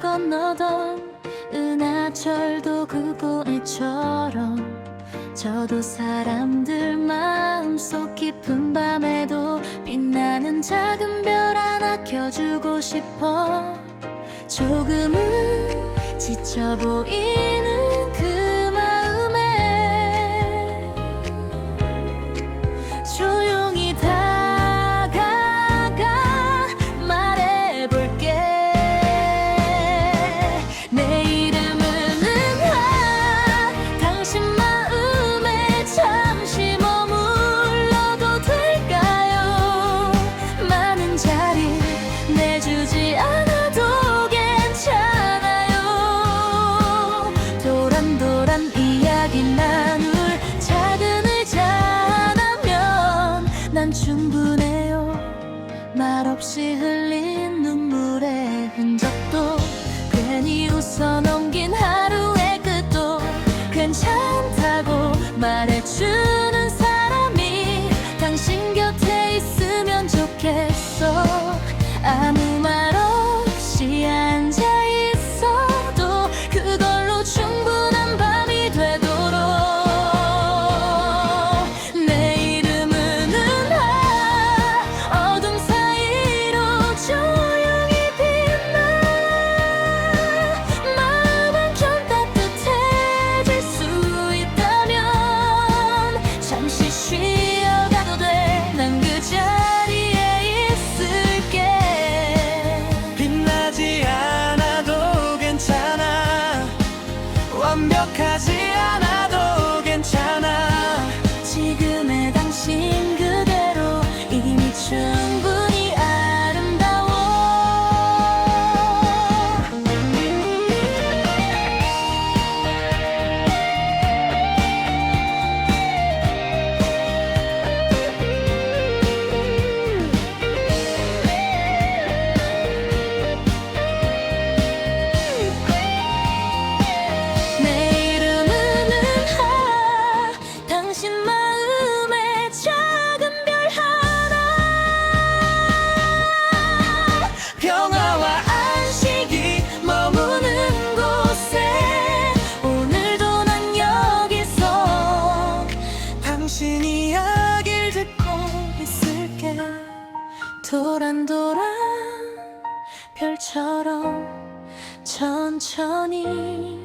건너던 은하철도 그곳처럼 저도 사람들 마음속 깊은 밤에도 빛나는 작은 별 하나 켜주고 싶어. 조금은 지쳐 보이는 말없이 흘린 눈물의 흔적도 괜히 웃어 넘긴 하 fantasía nadó. 당신 마음에 작은 별 하나. 평화와 안식이 머무는 곳에 오늘도 난 여기서 당신 이야기를 듣고 있을게. 도란도란 별처럼 천천히